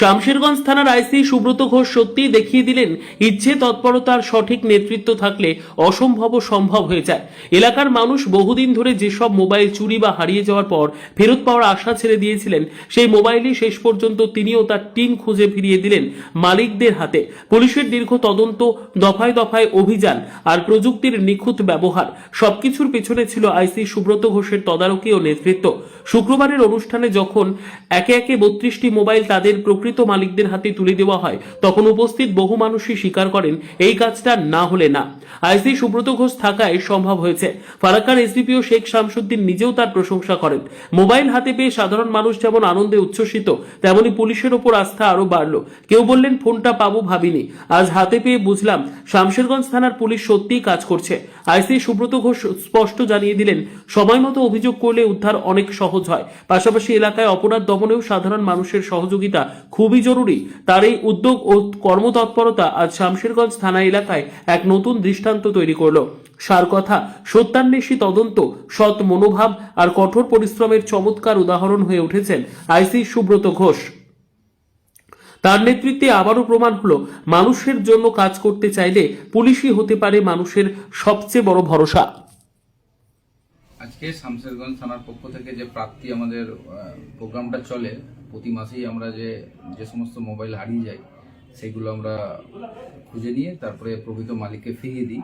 শামশেরগঞ্জ থানার আইসি সুব্রত ঘোষ সত্যিই দেখিয়ে দিলেন, ইচ্ছে তৎপরতার সঠিক নেতৃত্ব থাকলে অসম্ভব সম্ভব হয়ে যায়। এলাকার মানুষ বহুদিন ধরে যেসব মোবাইল চুরি বা হারিয়ে যাওয়ার পর ফেরত পাওয়ার আশা ছেড়ে দিয়েছিলেন, সেই মোবাইলই শেষ পর্যন্ত তিনিও তার টিন খুঁজে ফিরিয়ে দিলেন মালিকদের হাতে। পুলিশের দীর্ঘ তদন্ত, দফায় দফায় অভিযান আর প্রযুক্তির নিখুঁত ব্যবহার, সবকিছুর পেছনে ছিল আইসি সুব্রত ঘোষের তদারকি ও নেতৃত্ব। শুক্রবারের অনুষ্ঠানে যখন একে একে বত্রিশটি মোবাইল তাদের প্রকৃত মালিকদের হাতে তুলে দেওয়া হয়, তখন উপস্থিত বহু মানুষই স্বীকার করেন, এই কাজটা না হলে না। আইসি সুব্রত ঘোষ থাকায় সম্ভব হয়েছে। ফারাক্কার এসডিপিও শেখ শামসুদ্দিন নিজেও তার প্রশংসা করেন। মোবাইল হাতে পেয়ে সাধারণ মানুষ যেমন আনন্দে উচ্ছ্বসিত, তেমনি পুলিশের ওপর আস্থা আরও বাড়লো। কেউ বললেন, ফোনটা পাবো ভাবিনি। আজ হাতে পেয়ে বুঝলাম, শামশেরগঞ্জ থানার পুলিশ সত্যিই কাজ করছে। আইসি সুব্রত ঘোষ স্পষ্ট জানিয়ে দিলেন সময় মতো অভিযোগ করলে উদ্ধার অনেক সহজ হয়। পাশাপাশি এলাকায় অপরাধ দমনেও সাধারণ মানুষের সহযোগিতা খুবই জরুরি। তার এই উদ্যোগ ও কর্মতৎপরতা আজ শামশেরগঞ্জ থানা এলাকায় এক নতুন দৃষ্টান্ত তৈরি করল। সার কথা সত্যান্বেষী তদন্ত, সৎ মনোভাব আর কঠোর পরিশ্রমের চমৎকার উদাহরণ হয়ে উঠেছেন আইসি সুব্রত ঘোষ। তার নেতৃত্বে আবারও প্রমাণ হলো, মানুষের জন্য কাজ করতে চাইলে পুলিশই হতে পারে মানুষের সবচেয়ে বড় ভরসা। আজকে শামশেরগঞ্জ থানার পক্ষ থেকে যে প্রাপ্তি আমাদের প্রোগ্রামটা চলে প্রতি মাসেই আমরা যে যে সমস্ত মোবাইল হারিয়ে যায় সেগুলো আমরা খুঁজে নিয়ে তারপরে প্রকৃত মালিককে ফিরিয়ে দিই।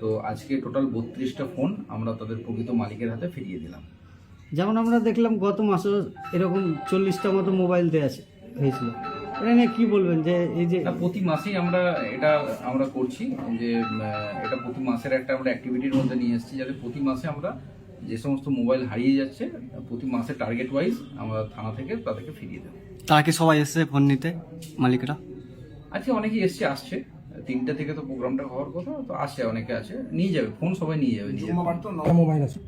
তো আজকে টোটাল বত্রিশটা ফোন আমরা তাদের প্রকৃত মালিকের হাতে ফিরিয়ে দিলাম। যেমন আমরা দেখলাম গত মাসে এরকম চল্লিশটা মতো মোবাইল দেওয়া হয়েছিল। এটা নিয়ে কি বলবেন যে এই যে প্রতি মাসেই আমরা এটা আমরা করছি যে এটা প্রতি মাসের একটা আমরা অ্যাক্টিভিটির মধ্যে নিয়ে এসেছি যাতে প্রতি মাসে আমরা যে সমস্ত মোবাইল হারিয়ে যাচ্ছে প্রতি মাসে টার্গেট ওয়াইজ আমরা থানা থেকে তাদেরকে ফিরিয়ে দেবো। তারা কি সবাই এসছে ফোন নিতে মালিকরা? আজকে অনেকেই এসছে আসছে। তিনটা থেকে তো প্রোগ্রামটা হওয়ার কথা তো আসছে অনেকে আছে। নিয়ে যাবে ফোন সবাই নিয়ে যাবে নিয়ে মোবাইল আছে।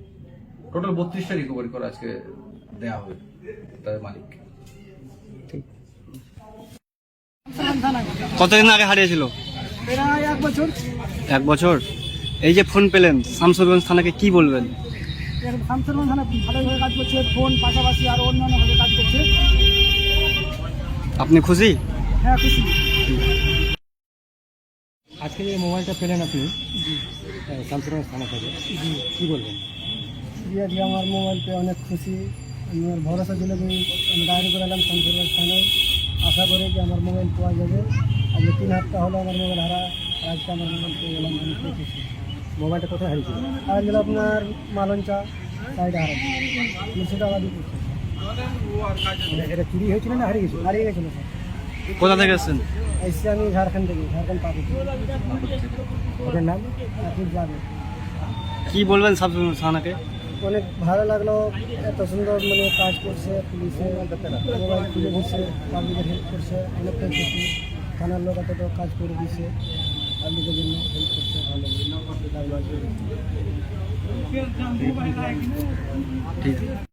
টোটাল বত্রিশটা রিকভারি করে আজকে দেওয়া হবে তাদের মালিক। কতদিন আগে হারিয়েছিল? এক বছর। এক বছর। এই যে ফোন পেলেন শামসুরগঞ্জ থানাকে কি বলবেন? শামসুরগঞ্জ থানা ভালোভাবে কাজ করছে ফোন পাশাপাশি আরও অন্যান্যভাবে কাজ করছে। আপনি খুশি? হ্যাঁ খুশি। আজকে যে মোবাইলটা পেলেন আপনি শামসুরগঞ্জ থানা থেকে কি বলবেন? জি আজকে আমার মোবাইল পেয়ে অনেক খুশি। আমার ভরসা যে আমি ডায়েরি করে এলাম শামসুরগঞ্জ থানায়। আশা করি যে আমার মোবাইল পাওয়া যাবে। আজকে তিন হাতটা হলো আমার মোবাইল হারা আজকে আমার মোবাইল পেয়ে গেলাম অনেক খুব খুশি। মোবাইলটা কোথায় হারিয়েছিল? আর গেল আপনার মালঞ্চা সাইডে করছে মানে এটা চুরি হয়েছিল না হারিয়ে গেছিল? হারিয়ে গেছিল স্যার কোথা থেকে এসছেন? এসছি আমি ঝাড়খণ্ড থেকে ঝাড়খণ্ড পাবো। ওটার নাম? যাবে কি বলবেন শামসুরগঞ্জ থানাকে? অনেক ভালো লাগল এত সুন্দর মানে কাজ করছে পুলিশে মোবাইল খুলে ঘুরছে পাবলিকের হেল্প করছে অনেকটাই খুশি থানার লোক এত কাজ করে দিচ্ছে পাবলিকের জন্য হেল্প করছে। ভালো ঠিক আছে